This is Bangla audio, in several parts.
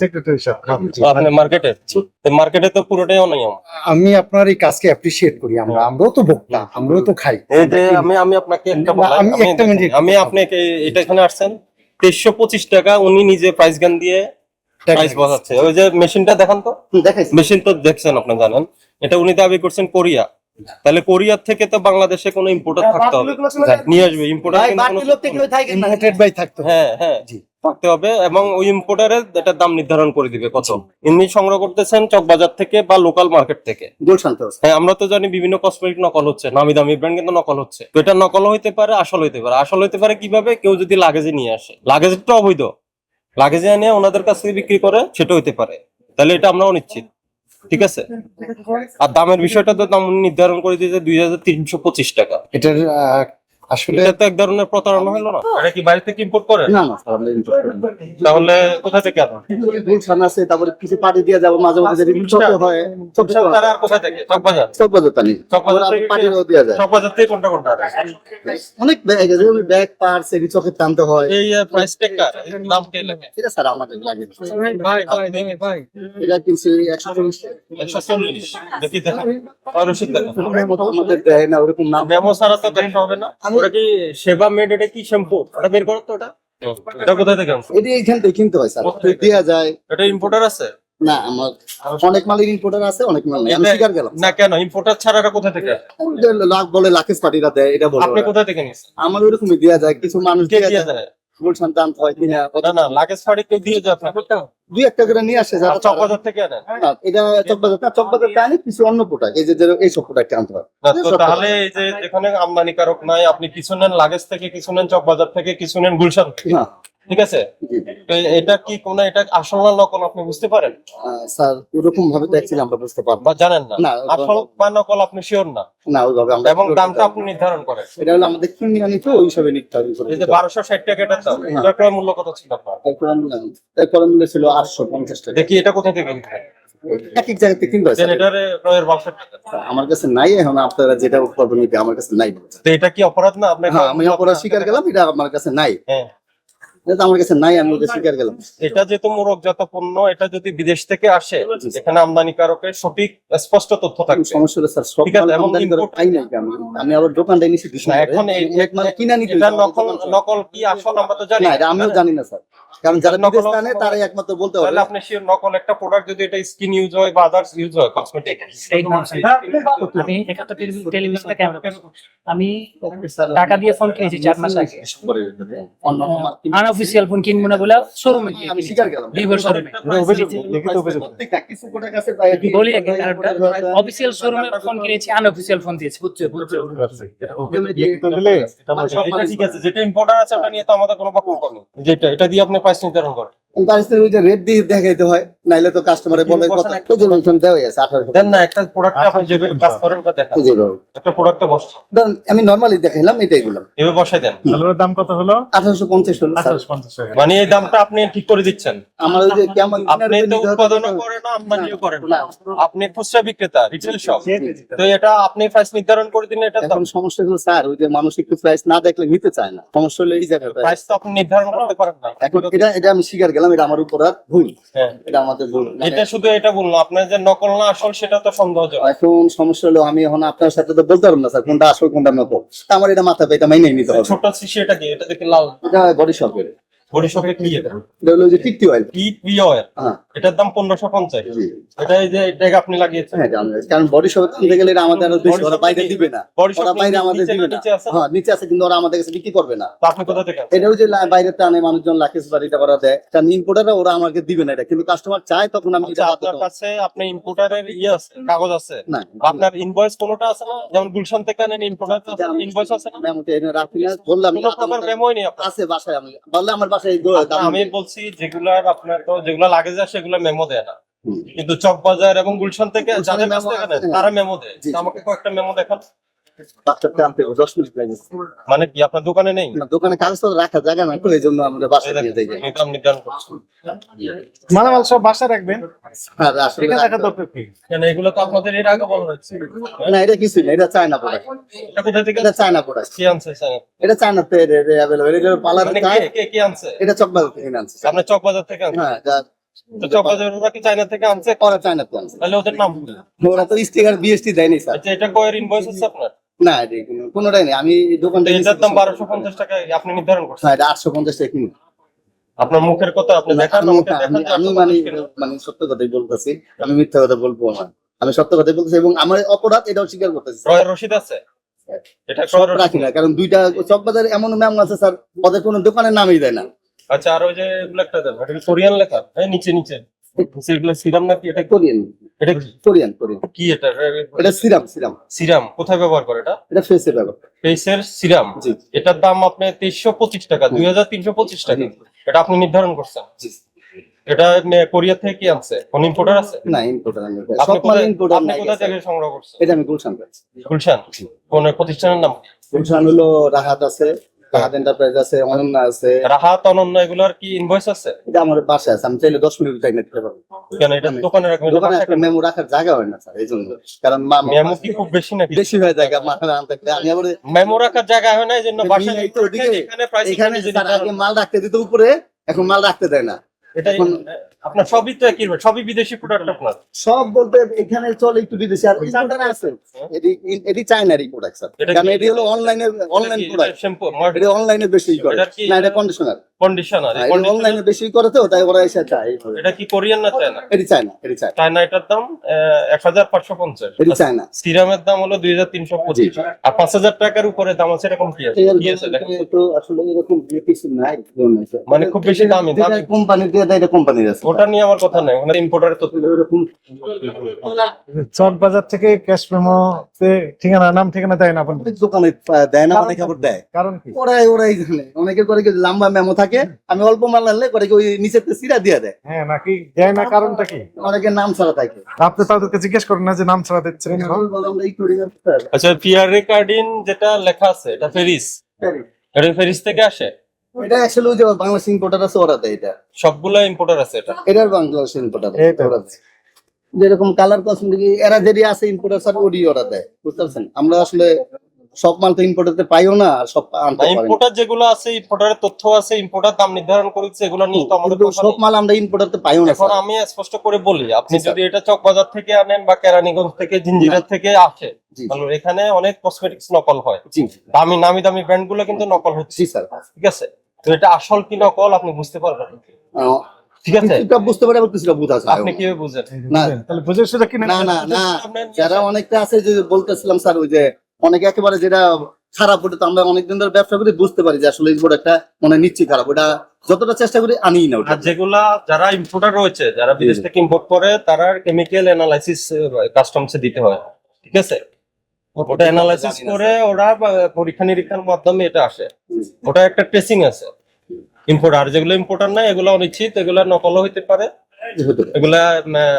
সেক্রেটারি সাহেব হ্যাঁ। আপনি মার্কেটে মার্কেটে তো পুরোটাই অনিয়ম আমি আপনার এই কাজকে করি আমরা আমরাও তো ভোক্তা আমরাও তো খাই। এই যে আমি আমি আপনাকে একটা আমি আমি একটা আমি আপনাকে এটা এখানে আসছেন তেইশশো পঁচিশ টাকা উনি নিজে প্রাইস গান দিয়ে প্রাইস বসাচ্ছে। ওই যে মেশিনটা দেখান তো। দেখাইছি। মেশিন তো দেখছেন আপনি জানেন? এটা উনি দাবি করছেন কোরিয়া। তাহলে কোরিয়ার থেকে তো বাংলাদেশে কোনো ইম্পোর্টার থাকতে হবে। নিয়ে আসবে ইম্পোর্টার বাই থাকতো হ্যাঁ হ্যাঁ থাকতে হবে এবং ওই ইম্পোর্টারের এটা দাম নির্ধারণ করে দিবে কত ইনি সংগ্রহ করতেছেন চকবাজার থেকে বা লোকাল মার্কেট থেকে। হ্যাঁ আমরা তো জানি বিভিন্ন কসমেটিক নকল হচ্ছে নামি দামি ব্র্যান্ড কিন্তু নকল হচ্ছে। তো এটা নকল হইতে পারে আসল হইতে পারে। আসল হইতে পারে কীভাবে? কেউ যদি লাগেজে নিয়ে আসে। লাগেজ তো অবৈধ। লাগেজে এনে ওনাদের কাছ থেকে বিক্রি করে সেটা হইতে পারে। তাহলে এটা আমরা অনিশ্চিত। ঠিক আছে? আর দামের বিষয়টা তো দাম নির্ধারণ করে দিয়েছে দুই হাজার তিনশো পঁচিশ টাকা। এটার আসলে এটা তো এক ধরনের প্রতারণা হলো না? এটা কি বাইরে থেকে ইম্পোর্ট করে? না না স্যার import তাহলে কোথা থেকে আনো? গুলশান আছে তারপরে কিছু পানি দিয়ে যাব মাঝে মাঝে যদি চোখে হয় হয়। তারা আর কোথা থেকে? চকবাজার? চোখ বাজারটা নেই চকবাজার আমরা থেকে পানিরও দেওয়া যায়। চকবাজার থেকে কোনটা কোনটা অনেক ব্যাগ আছে যেমন ব্যাগ পার্স এগুলি চোখে টানতে হয়। এই প্রাইস টেকার দাম কে লাগে এটা স্যার আমাদের লাগে। ভাই ভাই ভাই এটা কিনছি একশো চল্লিশ। একশো চল্লিশ। দেখি দেখা। আর রসিদ দেখা। আমাদের দেয় না ওরকম নাম। মেমো ছাড়া তো দেখা হবে না। ওটা কি সেবা মেড এটা কি শ্যাম্পু ওটা বের করো তো ওটা। এটা কোথায় থেকে আনছো? এটি এইখান থেকে কিনতে হয় স্যার। দেওয়া যায়। এটা ইম্পোর্টার আছে? না আমার অনেক মালের ইম্পোর্টার আছে অনেক মাল নেই। আমি এটা- গেলাম না কেন? ইম্পোর্টার ছাড়া এটা কোথা থেকে? আসে? লাখ বলে লাখের পার্টিরা দেয় এটা বলে আপনি কোথা থেকে আমার ওরকমই যায় কিছু মানুষ যায়? দেয় সন্তান হয় কিনা না? না লাগেজ ফাড়ি কেউ দিয়ে যায় আপনাকে দুই একটা করে নিয়ে আসে যারা চকবাজার থেকে আনে এটা চকবাজার না চকবাজার কিছু অন্য প্রোডাক্ট এই যে যে এই সব প্রোডাক্ট আনতে হয়। তো তাহলে এই যে যেখানে আমদানিকারক নাই আপনি কিছু নেন লাগেজ থেকে কিছু নেন চকবাজার থেকে কিছু নেন গুলশান থেকে। হ্যাঁ ঠিক আছে? এটা কি কোন এটা আসল না নকল আপনি বুঝতে পারেন? স্যার ওরকম ভাবে তো actually আমরা বুঝতে পারব। বা জানেন না? আসল বা নকল আপনি শিওর না? না ওইভাবে আমরা এবং দামটা আপনি নির্ধারণ করেন। এটা হলো আমাদের কিনে আনি তো ওই হিসাবে নির্ধারণ করে এই যে বারোশো ষাট টাকা এটার দাম এটার ক্রয় মূল্য কত ছিল আপনার? আনলাম। মূল্য ছিল আটশো পঞ্চাশ টাকা। দেখি এটা কোথা থেকে কিনতে এক এক কিনতে হয় ক্রয়ের বাক্স আমার কাছে নাই এখন আপনারা যেটা আমার কাছে নাই। তো এটা কি অপরাধ না আপনি হ্যাঁ আমি অপরাধ স্বীকার গেলাম এটা আমার কাছে নাই। হ্যাঁ। এটা আমার কাছে নাই আমি ওটা স্বীকার গেলাম এটা যেহেতু মোরকজাত পণ্য এটা যদি বিদেশ থেকে আসে এখানে আমদানিকারকের সঠিক স্পষ্ট তথ্য থাকবে। সমস্যা হলো স্যার সব আমদানি করে পাই নাই আমি আমি আবার দোকানটা নিছি না এখন এক মাল কিনা নিতে এটা নকল নকল কি আসল আমরা তো জানি। না এটা আমিও জানি না স্যার। কারণ যারা নকল তারাই একমাত্র বলতে পারবে। আপনি শিওর নকল একটা প্রোডাক্ট যদি এটা স্কিন ইউজ হয় বা আদার্স ইউজ হয় কসমেটিক আমি একাত্তর টেলিভিশনে ক্যামেরা আমি টাকা দিয়ে ফোন কিনেছি চার মাস আগে। অন্য আনঅফিসিয়াল ফোন কিনবো না বলে শোরুমে আমি স্বীকার গেলাম। ভিভোর শোরুমে কি- বলি অফিসিয়াল শোরুমে ফোন কিনেছি আনঅফিসিয়াল ফোন দিয়েছি বুঝছ? ঠিক আছে যেটা ইম্পর্টেন্ট আছে ওটা নিয়ে তো আমাদের কোনো বক্তব্য নেই। যেটা এটা দিয়ে আপনি প্রাইস নির্ধারণ করেন। যে রেট দিয়ে দেখাইতে হয়। নাইলে তো কাস্টমারে বলে কথা যে দেন না একটা প্রোডাক্ট আপনি যেভাবে কাজ করেন ওটা দেখান। একটা প্রোডাক্টটা ধরেন আমি নর্মালি দেখাইলাম এটাই বললাম। এভাবে বসাই দেন। আলুর দাম কত হলো? আঠারোশো পঞ্চাশ হলো স্যার। আঠারোশো পঞ্চাশ টাকা মানে এই দামটা আপনি ঠিক করে দিচ্ছেন। আমার যে কেমন আপনি তো উৎপাদনও করেন না আমদানিও করেন। না আপনি খুচরা বিক্রেতা রিটেল শপ তো এটা আপনি প্রাইস নির্ধারণ করে দিন এটা এখন সমস্যা হলো স্যার ওই যে মানুষ একটু প্রাইস না দেখলে নিতে চায় না। সমস্যা হলো এই জায়গাটা প্রাইস তো আপনি নির্ধারণ করতে পারেন না। এখন এটা এটা আমি স্বীকার গেলাম এটা আমার উপর আর ভুল। হ্যাঁ। এটা এটা শুধু এটা বলল আপনার যে নকল না আসল সেটা তো সন্দেহজনক। এখন সমস্যা হলো আমি এখন আপনার সাথে তো বলতে পারব না স্যার কোনটা আসল কোনটা নকল। আমার এটা মাথা পেয়ে এটা মাইনে নিতে হবে। ছোট শিশু এটা কি? এটা দেখে লাল। এটা বডি শপের পরিষদের কি এটা? এটা হলো যে টিকটি অয়েল কি পিওর হ্যাঁ। এটার দাম পনেরোশো পঞ্চাশ। জি। এটা এই যে এটাকে আপনি লাগিয়েছেন। হ্যাঁ কারণ বডি শপে কিনতে গেলে এটা আমাদের আরও বেশি ওরা বাইরে দিবে না। ওরা বাইরে আমাদের দিবে না। হ্যাঁ নিচে আছে কিন্তু ওরা আমাদের কাছে বিক্রি করবে না। তো আপনি কোথা থেকে এটা ওই যে বাইরে টানে মানুষজন লাখেস বাড়িটা করা দেয়। কারণ ইম্পোর্টাররা ওরা আমাকে দিবে না এটা। কিন্তু কাস্টমার চায় তখন আমি আচ্ছা, বাধ্য আপনার কাছে আপনি ইম্পোর্টারের ইয়ে আছে কাগজ আছে। না আপনার ইনভয়েস কোনোটা আছে না? যেমন গুলশান থেকে আনেন ইম্পোর্টার ইনভয়েস আছে না? আমি এটা রাখি না বললাম কোনো প্রকার মেমোই নেই আছে বাসায় আমি বললে আমার বাসায় দাম আমি বলছি যেগুলার আপনার তো যেগুলো লাগে যায় সেগুলো মেমো দেয় না। কিন্তু চকবাজার এবং গুলশান থেকে যাদের নেন, তারা মেমো দেয়। আমাকে কয়েকটা মেমো দেখান। বাচ্চাটা আনতে দশ মিনিট লাগে। মানে কি আপনার দোকানে নেই? দোকানে রাখা জায়গা না তো এই জন্য আমরা নির্ধারণ মালামাল সব বাসায় রাখবেন? এটা রাখা দরকার কি? কেন এগুলো তো আপনাদের এর আগে বলা হচ্ছে না এটা কিছু না এটা চায়না প্রোডাক্ট এটা কোথা থেকে? এটা চায়না কি আনছে? এটা মানে কে কে কি আনছে? এটা চকবাজার থেকে আনছে। আপনি চকবাজার থেকে হ্যাঁ চকবাজার কি চায়না থেকে আনছে? চায়না তো। তাহলে ওদের নাম ওরা তো স্টিকার বিএসটি দেয়নি স্যার। আচ্ছা এটা কয়ের ইনভয়েস আছে আপনার? না কোনোটাই নেই। আমি দোকান থেকে এটার দাম বারোশো পঞ্চাশ টাকা আপনি নির্ধারণ করছেন? হ্যাঁ এটা আটশো পঞ্চাশ টাকা আপনার মুখের কথা আপনি দেখান আমি মানে মানে সত্য কথাই বলতেছি। আমি মিথ্যা কথা বলব না। আমি সত্য কথাই বলতেছি এবং আমার অপরাধ এটাও স্বীকার করতেছি। ক্রয়ের রসিদ আছে? এটা ক্রয়ের রাখি না কারণ দুইটা চক চকবাজারে এমন ম্যাম আছে স্যার ওদের কোনো দোকানের নামই দেয় না। আচ্ছা আর ওই যে একটা দেন কোরিয়ান লেখা। এই নিচে নিচে। নিচে সিরাম নাকি এটা কোরিয়ান। এটা কোরিয়ান কোরিয়ান। কি এটা? এটা সিরাম সিরাম। সিরাম। কোথায় ব্যবহার করে এটা? এটা ফেসে ব্যবহার। ফেসের সিরাম। এটার দাম আপনি তেইশশো পঁচিশ টাকা দুই হাজার তিনশো পঁচিশ টাকা। এটা আপনি নির্ধারণ করছেন? এটা কোরিয়া থেকে কি আনছে? কোন ইম্পোর্টার আছে? না ইম্পোর্টার আমি আপনি সব মাল কোথায় ইম্পোর্টার আপনি নাই কোথা থেকে সংগ্রহ করছেন? এটা আমি গুলশান গুলশান? কোন প্রতিষ্ঠানের নাম? গুলশান হলো রাহাত আছে। রাহাত এন্টারপ্রাইজ আছে অনন্যা আছে। রাহাত অনন্য এগুলোর কি ইনভয়েস আছে? এটা আমার বাসায় আছে আমি চাইলে দশ মিনিট টাইম নিতে পারব। কেন এটা দোকানে রাখবেন? দোকানে একটা মেমো রাখার জায়গা হয় না স্যার এই জন্য। কারণ মেমো কি খুব বেশি নাকি? বেশি হয়ে যায় মা আনতে আমি আবার মেমো রাখার জায়গা হয় না বাসায় প্রাইস এখানে মাল রাখতে দিত উপরে এখন মাল রাখতে দেয় না। এটা আপনার সবই তো একই সবই বিদেশি প্রোডাক্ট আপনার। সব বলতে এখানে চলে একটু বিদেশি আর আছে। এটি এটি চায়নারই প্রোডাক্ট স্যার কারণ এটি হলো অনলাইনে অনলাইন প্রোডাক্ট শ্যাম্পু এটি অনলাইনে বেশি করে। না এটা কন্ডিশনার কন্ডিশনার অনলাইনে বেশি করে তো তাই ওরা এসে চায় এটা কি কোরিয়ান না চায়না? এটি চায়না এটি চায়না। চায়না এটার দাম এক হাজার পাঁচশো পঞ্চাশ। এটি চায়না। সিরামের দাম হলো দুই হাজার তিনশো পঁচিশ। আর পাঁচ হাজার টাকার উপরে দাম আছে এরকম কি আছে? আসলে এরকম নাই মানে খুব বেশি দামি দামি। কোম্পানি দিয়ে দেয় এটা কোম্পানির আছে। ওটা নিয়ে আমার কথা নাই ওখানে ইম্পোর্টারের তথ্য। এরকম চক থেকে ক্যাশ মেমোতে ঠিকানা নাম ঠিকানা দেয় না আপনাদের দোকানে দেয় না অনেক আবার দেয়। কারণ কি? ওরাই ওরাই জানে। অনেকে করে কি লম্বা মেমো থাকে আমি অল্প মাল আনলে করে কি ওই নিচের সিরা দিয়ে দেয়। হ্যাঁ নাকি? দেয় না কারণটা কি? অনেকের নাম ছাড়া থাকে। আপনি তাদেরকে জিজ্ঞেস করেন না যে নাম ছাড়া দিচ্ছেন স্যার। আচ্ছা রেকার্ডিং যেটা লেখা আছে এটা ফেরিস। এটা ফেরিস থেকে আসে? এটা অ্যাকচুয়ালি যে বাংলাদেশ ইম্পোর্টার আছে ওরা দেয় এটা। সবগুলো ইম্পোর্টার আছে এটা? এটার বাংলাদেশ ইম্পোর্টার। ওরা দেয়। যেরকম কালার কসমেটিক এরা যেটি আছে ইম্পোর্টার স্যার ওডি ওরা দেয় বুঝতে পারছেন আমরা আসলে সব মাল তো ইম্পোর্টারতে পাইও না আর সব আনতে পারি ইম্পোর্টার যেগুলো আছে ইম্পোর্টারের তথ্য আছে ইম্পোর্টার দাম নির্ধারণ করেছে এগুলো নিয়ে তো আমাদের সব মাল আমরা ইম্পোর্টারতে পাইও না এখন আমি স্পষ্ট করে বলি আপনি যদি এটা চকবাজার থেকে আনেন বা কেরানীগঞ্জ থেকে জিঞ্জিরা থেকে আসে এখানে অনেক কসমেটিক্স নকল হয়। দামি নামি দামি ব্র্যান্ডগুলো কিন্তু নকল হচ্ছে। স্যার ঠিক আছে? তো এটা আসল কি নকল আপনি বুঝতে পারবেন? ঠিক আছে? কিছুটা বুঝতে পারে আবার কিছুটা বুঝা যায়। আপনি কীভাবে বুঝেন? না। তাহলে বুঝে সুঝে কিনে না না না। যারা অনেকটা আছে যে বলতেছিলাম স্যার ওই যে অনেকে একেবারে যেটা খারাপ ওটা তো আমরা অনেকদিন ধরে ব্যবসা করি বুঝতে পারি যে আসলে এই প্রোডাক্টটা মানে নিচ্ছি খারাপ। ওটা যতটা চেষ্টা করি আনি না ওটা। আর যেগুলা যারা ইম্পোর্টার রয়েছে যারা বিদেশ থেকে ইম্পোর্ট করে তারা কেমিক্যাল অ্যানালাইসিস কাস্টমসে দিতে হয়। ঠিক আছে? ওটা অ্যানালাইসিস করে ওরা পরীক্ষা নিরীক্ষার মাধ্যমে এটা আসে। ওটা একটা ট্রেসিং আছে। ইম্পোর্টার আর যেগুলো ইম্পোর্টার নাই এগুলো অনিশ্চিত এগুলা নকলও হইতে পারে। এগুলা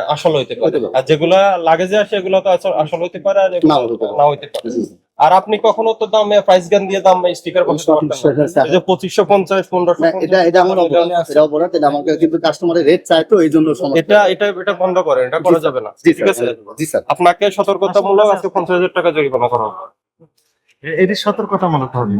আসল হইতে পারে। আর যেগুলা লাগেজে আসে এগুলো তো আসল- হইতে পারে আর। না হইতে পারে। আর আপনি কখনো তো দাম প্রাইস গান দিয়ে দাম স্টিকার বসাতে পারতেন যে পঁচিশশো পঞ্চাশ পনেরোশো না, এটা এটা আমার এটা অপরাধ এটা আমাকে কিন্তু কাস্টমারের রেট চায় তো এই জন্য সমস্যা। এটা এটা এটা বন্ধ করেন এটা করা যাবে না। ঠিক আছে? জি স্যার। আপনাকে সতর্কতামূলক আজকে পঞ্চাশ হাজার টাকা জরিমানা করা হবে। এটি সতর্কতামূলক হবে।